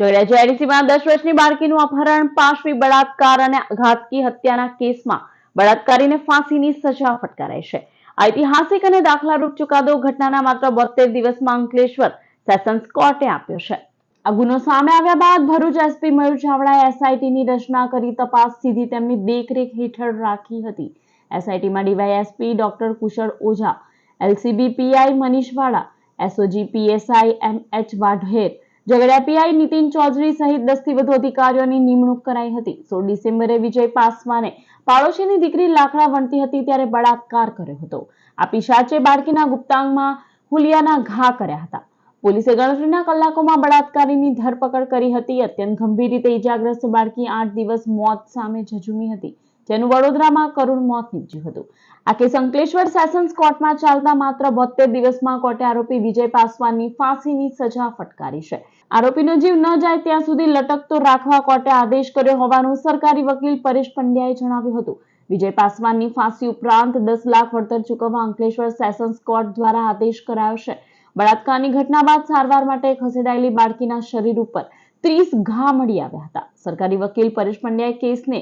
જેઆઈડીસીમાં દસ વર્ષની બાળકીનું અપહરણ પાશવી બળાત્કાર અને ઘાતકી હત્યાના કેસમાં બળાત્કારીને ફાંસીની સજા ફટકારાઈ છે. ઐતિહાસિક અને દાખલારૂપ ચુકાદો ઘટનાના માત્ર બોતેર દિવસમાં અંકલેશ્વર સેશન્સ કોર્ટે આપ્યો છે. આ ગુનો સામે આવ્યા બાદ ભરૂચ એસપી મયુર ચાવડાએ એસઆઈટીની રચના કરી તપાસ સીધી તેમની દેખરેખ હેઠળ રાખી હતી. એસઆઈટીમાં ડીવાયએસપી ડોક્ટર કુશળ Oza, LCB PI Manish Vala, SOG PSI M H Vadher Jhagadia PI Nitin Chaudhari સહિત દસથી વધુ અધિકારીઓની નિમણૂક કરાઈ હતી. સોળ ડિસેમ્બરે વિજય પાસવાને પાડોશીની દીકરી લાકડા વણતી હતી ત્યારે બળાત્કાર કર્યો હતો. આ પિશાચે બાળકીના ગુપ્તાંગમાં હુલિયાના ઘા કર્યા હતા. પોલીસે ગણતરીના કલાકોમાં બળાત્કારીની ધરપકડ કરી હતી. અત્યંત ગંભીર રીતે ઈજાગ્રસ્ત બાળકી આઠ દિવસ મોત સામે ઝઝુમી હતી. જેનું વડોદરામાં કરુણ મોત નીપજ્યું હતું. આ કેસ અંકલેશ્વર સેશન્સ કોર્ટમાં ચાલતા માત્ર બોતેર દિવસમાં કોર્ટે આરોપી વિજય પાસવાનની ફાંસીની સજા ફટકારી છે. આરોપીનો જીવ ન જાય ત્યાં સુધી લટકતો રાખવા કોર્ટે આદેશ કર્યો હોવાનું સરકારી વકીલ પરેશ પંડ્યાએ જણાવ્યું હતું. વિજય પાસવાનની ફાંસી ઉપરાંત દસ લાખ વળતર ચૂકવવા અંકલેશ્વર સેશન્સ કોર્ટ દ્વારા આદેશ કરાયો છે. બળાત્કારની ઘટના બાદ સારવાર માટે ખસેડાયેલી બાળકીના શરીર ઉપર ત્રીસ ઘા મળી આવ્યા હતા. સરકારી વકીલ પરેશ પંડ્યાએ કેસને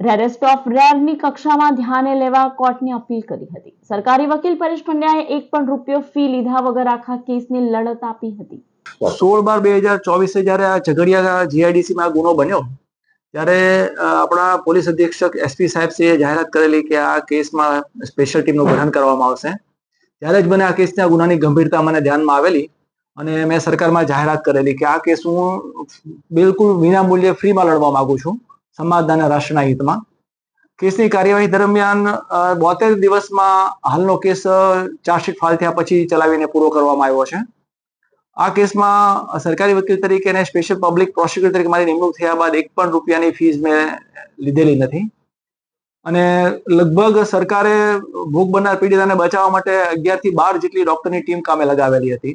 રેરેસ્ટ ઓફ રેરની કક્ષામાં ધ્યાને લેવા કોર્ટને અપીલ કરી હતી. સરકારી વકીલ પરેશ પંડ્યાએ એક પણ રૂપિયો ફી લીધા વગર આખા કેસની લડત આપી હતી. સોળ બાર બે હજાર ચોવીસે જ્યારે આ ઝઘડિયા જીઆઈડીસીમાં ગુનો બન્યો, ત્યારે આપણા પોલીસ અધિક્ષક એસપી સાહેબ સાહેબશ્રીએ જાહેરાત કરેલી કે આ કેસમાં સ્પેશિયલ ટીમનું ગઠન કરવામાં આવશે. ત્યારે જ મને આ કેસના ગુનાની ગંભીરતા મને ધ્યાનમાં આવેલી અને મેં સરકારમાં જાહેરાત કરેલી કે આ કેસ હું બિલકુલ વિના મૂલ્યે ફ્રીમાં લડવા માંગુ છું. સમાજના અને રાષ્ટ્રના હિતમાં. કેસની કાર્યવાહી દરમિયાન બોતેર દિવસમાં હાલનો કેસ ચાર્જશીટ ફાઇલ થયા પછી ચલાવીને પૂરો કરવામાં આવ્યો છે. આ કેસમાં સરકારી વકીલ તરીકે અને સ્પેશિયલ પબ્લિક પ્રોસિક્યુટર તરીકે મારી નિમણૂક થયા બાદ એક પણ રૂપિયાની ફીસ મેં લીધેલી નથી. અને લગભગ સરકારે ભોગ બનનાર પીડિતાને બચાવવા માટે અગિયારથી બાર જેટલી ડોક્ટરની ટીમ કામે લગાવેલી હતી.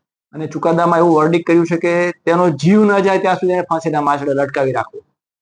અને ચુકાદામાં એવું વર્ડિક કર્યું છે કે તેનો જીવ ન જાય ત્યાં સુધી એને ફાંસીના માછડે લટકાવી રાખવું.